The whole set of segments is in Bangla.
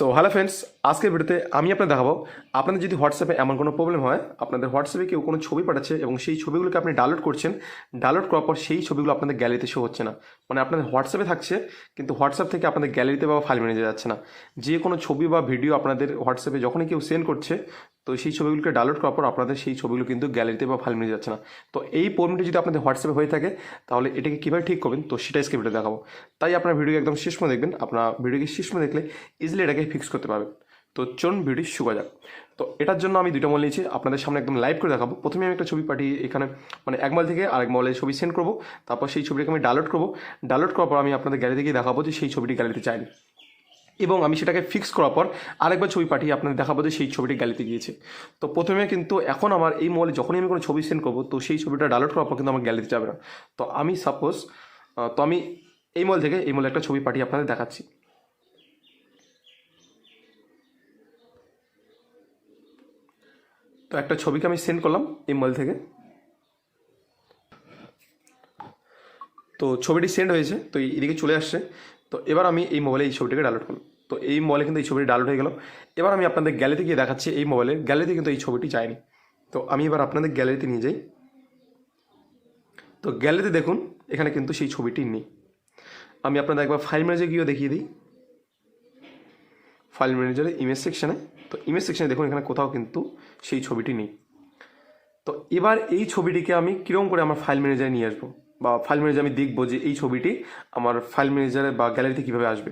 সো হ্যালো ফ্রেন্ডস আজকের ভিডিওতে আমি আপনাদের দেখাবো, আপনাদের যদি হোয়াটসঅ্যাপে এমন কোনো প্রবলেম হয়, আপনাদের হোয়াটসঅ্যাপে কেউ কোনো ছবি পাঠাচ্ছে এবং সেই ছবিগুলোকে আপনি ডাউনলোড করছেন ডাউনলোড করার পর সেই ছবিগুলো আপনাদের গ্যালারিতে শো হচ্ছে না। মানে আপনাদের হোয়াটসঅ্যাপে থাকছে, কিন্তু হোয়াটসঅ্যাপ থেকে আপনাদের গ্যালারিতে বা ফাইল ম্যানেজে যাচ্ছে না। যে কোনো ছবি বা ভিডিও আপনাদের হোয়াটসঅ্যাপে যখনই কেউ সেন্ড করছে তো সেই ছবিগুলোকে ডাউনলোড করার পর আপনাদের সেই ছবিগুলো কিন্তু গ্যালারিতে বা ফাইল মেনে যাচ্ছে না। তো এই প্রবলেমটি যদি আপনাদের হোয়াটসঅ্যাপে হয়ে থাকে, তাহলে এটাকে কীভাবে ঠিক করবেন? তো সেটা আজকে ভিডিও দেখাবো। তাই আপনার ভিডিও একদম শেষ দেখবেন। আপনার ভিডিওকে শেষ দেখলে ইজিলি এটাকে ফিক্স করতে পারবেন। তো চলুন ভিডিও শুরু যাক। তো এটার জন্য আমি দুইটা মল নিয়েছি। আপনাদের সামনে একদম লাইভ করে দেখাবো। প্রথমে আমি একটা ছবি পাঠিয়ে এখানে মানে এক মল থেকে আরেক মলে ছবি সেন্ড করব। তারপর সেই ছবিটাকে আমি ডাউনলোড করব। ডাউনলোড করার পর আমি আপনাদের গ্যালারিতে গিয়ে দেখাবো যে সেই ছবিটি গ্যালারিতে চাইনি এবং আমি সেটাকে ফিক্স করার পর আরেকবার ছবি পাঠিয়ে আপনাদের দেখাবো যে সেই ছবিটি গ্যালিতে গিয়েছে। তো প্রথমে কিন্তু এখন আমার এই মোবাইলে যখনই আমি কোনো ছবি সেন্ড করব, তো সেই ছবিটা ডাউনলোড করার পর কিন্তু আমার গ্যালারিতে যাবে না। তো আমি সাপোজ তো আমি এই মোবাইল থেকে এই মোবাইলে একটা ছবি পাঠিয়ে আপনাদের দেখাচ্ছি। তো একটা ছবিকে আমি সেন্ড করলাম এই মোবাইল থেকে। তো ছবিটি সেন্ড হয়েছে, তো এদিকে চলে আসছে। তো এবার আমি এই মোবাইলে এই ছবিটাকে ডাউনলোড করলাম। তো এই মোবাইলে কিন্তু এই ছবিটি ডাউনলোড হয়ে গেল। এবার আমি আপনাদের গ্যালারিতে গিয়ে দেখাচ্ছি এই মোবাইলের গ্যালারিতে কিন্তু এই ছবিটি যায়নি। তো আমি এবার আপনাদের গ্যালারিতে নিয়ে যাই। তো গ্যালারিতে দেখুন, এখানে কিন্তু সেই ছবিটি নেই। আমি আপনাদের একবার ফাইল ম্যানেজার গিয়েও দেখিয়ে দিই। ফাইল ম্যানেজারে ইমেজ সেকশানে তো ইমেজ সেকশানে দেখুন, এখানে কোথাও কিন্তু সেই ছবিটি নেই। তো এবার এই ছবিটিকে আমি কীরকম করে আমার ফাইল ম্যানেজারে নিয়ে আসব? বা ফাইল ম্যানেজার আমি দেখব যে এই ছবিটি আমার ফাইল ম্যানেজারে বা গ্যালারিতে কীভাবে আসবে?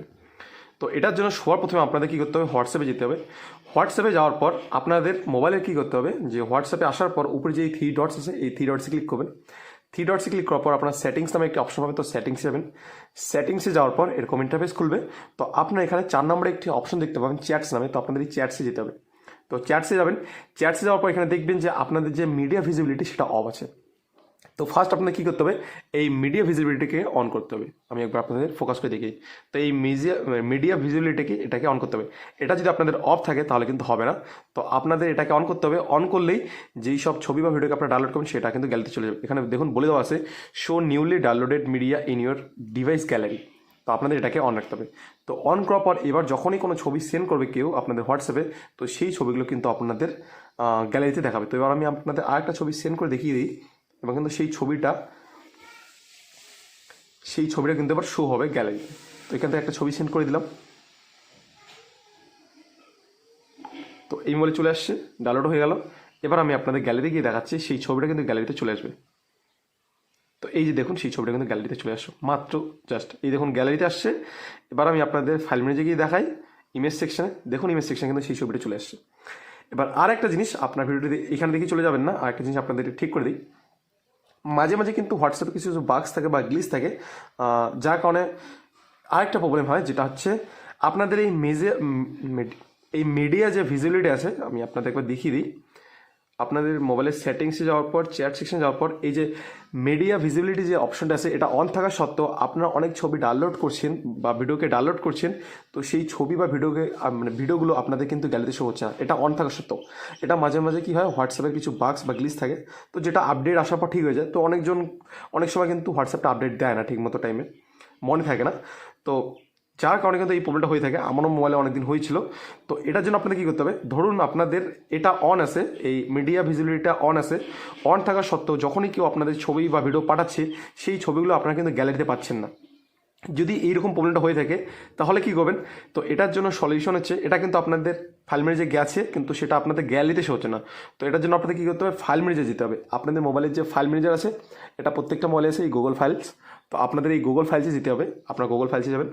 তো এটার জন্য সবার প্রথমে আপনাদের কী করতে হবে? হোয়াটসঅ্যাপে যেতে হবে। হোয়াটসঅ্যাপে যাওয়ার পর আপনাদের মোবাইলে কী করতে হবে? যে হোয়াটসঅ্যাপে আসার পর উপরে যে থ্রি ডটস আছে, এই থ্রি ডটসে ক্লিক করবেন। থ্রি ডটসে ক্লিক করার পর আপনার সেটিংস নামে একটি অপশন হবে, তো সেটিংসে যাবেন। সেটিংসে যাওয়ার পর এরকম ইন্টারফেস খুলবে। তো আপনার এখানে চার নম্বরে একটি অপশন দেখতে পাবেন চ্যাটস নামে। তো আপনাদের এই চ্যাটসে যেতে হবে। তো চ্যাটসে যাবেন। চ্যাটসে যাওয়ার পর এখানে দেখবেন যে আপনাদের যে মিডিয়া ভিজিবিলিটি সেটা অফ আছে। তো ফার্স্ট আপনাদের কী করতে হবে? এই মিডিয়া ভিজিবিলিটিকে অন করতে হবে। আমি একবার আপনাদের ফোকাস করে দেখি। তো এই মিডিয়া মিডিয়া ভিজিবিলিটিকে এটাকে অন করতে হবে। এটা যদি আপনাদের অফ থাকে, তাহলে কিন্তু হবে না। তো আপনাদের এটাকে অন করতে হবে। অন করলেই যেই সব ছবি বা ভিডিওকে আপনারা ডাউনলোড করবেন, সেটা কিন্তু গ্যালারিতে চলে যাবে। এখানে দেখুন, বলে দেওয়া আছে show newly downloaded media in your device gallery তো আপনাদের এটাকে অন রাখতে হবে। তো অন করার পর এবার যখনই কোনো ছবি সেন্ড করবে কেউ আপনাদের হোয়াটসঅ্যাপে তো সেই ছবিগুলো কিন্তু আপনাদের গ্যালারিতে দেখাবে। তো এবার আমি আপনাদের আরেকটা ছবি সেন্ড করে দেখিয়ে দিই। এবং কিন্তু সেই ছবিটা সেই ছবিটা কিন্তু এবার শো হবে গ্যালারিতে তো। এখান থেকে একটা ছবি সেন্ড করে দিলাম। তো এই মোবাইলে চলে আসছে ডাউনলোড হয়ে গেল। এবার আমি আপনাদের গ্যালারি গিয়ে দেখাচ্ছি, সেই ছবিটা কিন্তু গ্যালারিতে চলে আসবে। তো এই যে দেখুন, সেই ছবিটা কিন্তু গ্যালারিতে চলে আসো মাত্র জাস্ট এই দেখুন গ্যালারিতে আসছে। এবার আমি আপনাদের ফাইল মেনেজে গিয়ে দেখাই ইমেজ সেকশানে দেখুন ইমেজ সেকশনে কিন্তু সেই ছবিটা চলে আসছে। এবার আর একটা জিনিস, আপনার ভিডিওটি এখানে দেখে চলে যাবেন না। আর একটা জিনিস আপনাদের ঠিক করে দিই। মাঝে মাঝে কিন্তু হোয়াটসঅ্যাপে কিছু কিছু বাক্স থাকে বা গ্লিস থাকে যার কারণে আরেকটা প্রবলেম হয়, যেটা হচ্ছে আপনাদের এই মেজে এই মিডিয়া যে ভিজিবিলিটি আছে, আমি আপনাদের একবার দেখিয়ে দিই। আপনাদের মোবাইলের সেটিংসে যাওয়ার পর চেয়ার সেকশনে যাওয়ার পর, এই যে মিডিয়া ভিজিবিলিটি যে অপশনটা আছে, এটা অন থাকা সত্ত্বেও আপনারা অনেক ছবি ডাউনলোড করছেন বা ভিডিওকে ডাউনলোড করছেন, তো সেই ছবি বা ভিডিওকে মানে ভিডিওগুলো আপনাদের কিন্তু গ্যালারিতে শো হচ্ছে না। এটা অন থাকা সত্ত্বেও। এটা মাঝে মাঝে কী হয় হোয়াটসঅ্যাপের কিছু বাক্স বা গ্লিস থাকে, তো যেটা আপডেট আসার পর ঠিক হয়ে যায়। তো অনেকজন, অনেক সময় কিন্তু হোয়াটসঅ্যাপটা আপডেট দেয় না ঠিক মতো টাইমে মনে থাকে না। তো যার কারণে কিন্তু এই প্রবলেমটা হয়ে থাকে। আমারও মোবাইলে অনেকদিন হয়েছিল। তো এটার জন্য আপনাদের কী করতে হবে? ধরুন আপনাদের এটা অন আছে, এই মিডিয়া ভিজিবিলিটিটা অন আছে। অন থাকা সত্ত্বেও যখনই কেউ আপনাদের ছবি বা ভিডিও পাঠাচ্ছে, সেই ছবিগুলো আপনারা কিন্তু গ্যালারিতে পাচ্ছেন না। যদি এইরকম প্রবলেমটা হয়ে থাকে, তাহলে কি করবেন? তো এটার জন্য সলিউশন হচ্ছে, এটা কিন্তু আপনাদের ফাইল মেরেজে গেছে, কিন্তু সেটা আপনাদের গ্যালারিতে শো হচ্ছে না। তো এটার জন্য আপনাদের কী করতে হবে? ফাইল মেরেজে যেতে হবে। আপনাদের মোবাইলের যে ফাইল ম্যানেজার আছে, এটা প্রত্যেকটা মোবাইলে আছে, এই গুগল ফাইলস তো আপনাদের এই গুগল ফাইলসে যেতে হবে। আপনার গুগল ফাইলসে যাবেন।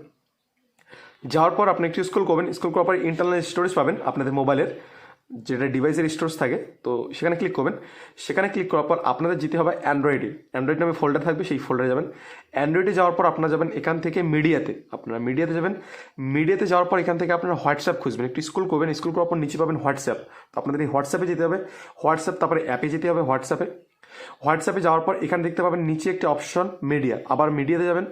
যাওয়ার পর আপনি একটু স্কুল করবেন। স্কুল করার পর ইন্টারনাল স্টোরেজ পাবেন আপনাদের মোবাইলের যেটা ডিভাইসের স্টোরেজ থাকে। তো সেখানে ক্লিক করবেন। সেখানে ক্লিক করার পর আপনাদের যেতে হবে অ্যান্ড্রয়েডে অ্যান্ড্রয়েড নামে ফোল্ডার থাকবে, সেই ফোল্ডারে যাবেন। অ্যান্ড্রয়েডে যাওয়ার পর আপনারা যাবেন এখান থেকে মিডিয়াতে আপনারা মিডিয়াতে যাবেন। মিডিয়াতে যাওয়ার পর এখান থেকে আপনারা হোয়াটসঅ্যাপ খুঁজবেন। একটু স্কুল করবেন। স্কুল করার পর নিচে পাবেন হোয়াটসঅ্যাপ তো আপনাদের এই হোয়াটসঅ্যাপে যেতে হবে। হোয়াটসঅ্যাপ তারপরে অ্যাপে যেতে হবে হোয়াটসঅ্যাপে হোয়াটসঅ্যাপে যাওয়ার পর এখানে দেখতে পাবেন নিচে একটি অপশন মিডিয়া আবার মিডিয়াতে যাবেন।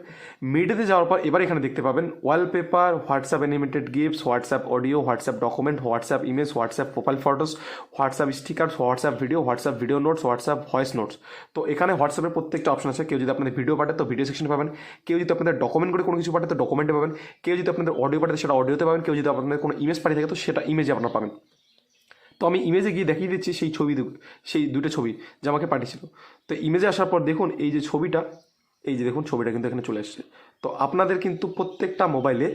মিডিয়াতে যাওয়ার পর এবার এখানে দেখতে পাবেন wallpaper WhatsApp animated gifts WhatsApp audio WhatsApp document WhatsApp image WhatsApp profile photos WhatsApp stickers WhatsApp video WhatsApp video notes WhatsApp voice notes তো এখানে হোয়াটসঅ্যাপের প্রত্যেকটা অপশন আছে। কেউ যদি আপনাদের ভিডিও পাঠায়, তো ভিডিও সেকশনে পাবেন। কেউ যদি আপনাদের ডকুমেন্ট করে কোনো কিছু পাঠায়, তো ডকুমেন্টে পাবেন। কেউ যদি আপনাদের অডিও পাঠায় সেটা অডিওতে পাবেন। কেউ যদি আপনাদের কোনো ইমেজ পাঠিয়ে থাকে, তো সেটা ইমেজে আপনারা পাবেন। তো আমি ইমেজে গিয়ে দেখিয়ে দিচ্ছি সেই ছবি সেই দুটো ছবি যা আমাকে পাঠিয়েছিল। তো ইমেজে আসার পর দেখুন এই যে ছবিটা, এই যে দেখুন ছবিটা কিন্তু এখানে চলে এসছে। তো আপনাদের কিন্তু প্রত্যেকটা মোবাইলে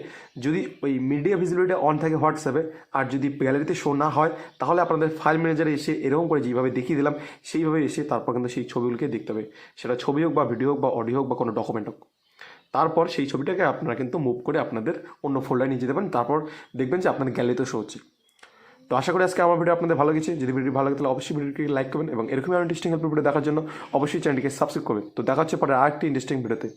যদি ওই মিডিয়া ভিজিবিলিটি অন থাকে হোয়াটসঅ্যাপে আর যদি গ্যালারিতে শো না হয়, তাহলে আপনাদের ফাইল ম্যানেজারে এসে এরকম করে যেভাবে দেখিয়ে দিলাম, সেইভাবে এসে তারপর কিন্তু সেই ছবিগুলোকে দেখতে হবে। সেটা ছবি হোক বা ভিডিও হোক বা অডিও হোক বা কোনো ডকুমেন্ট হোক। তারপর সেই ছবিটাকে আপনারা কিন্তু মুভ করে আপনাদের অন্য ফোল্ডারে নিয়ে যেতে পারেন। তারপর দেখবেন যে আপনাদের গ্যালারিতে শো হচ্ছে। তো আশা করি আজকে আমার ভিডিও আপনাদের ভালো গেছে যদি ভিডিও ভালো লাগে, তাহলে অবশ্যই ভিডিওটিকে লাইক করবেন এবং এরকম ইন্টারেস্টিং হেল্প ভিডিও দেখার জন্য অবশ্যই চ্যানেলটিকে সাবস্ক্রাইব করবেন। তো দেখা হচ্ছে পরে আরেকটি ইন্টারেস্টিং ভিডিওতে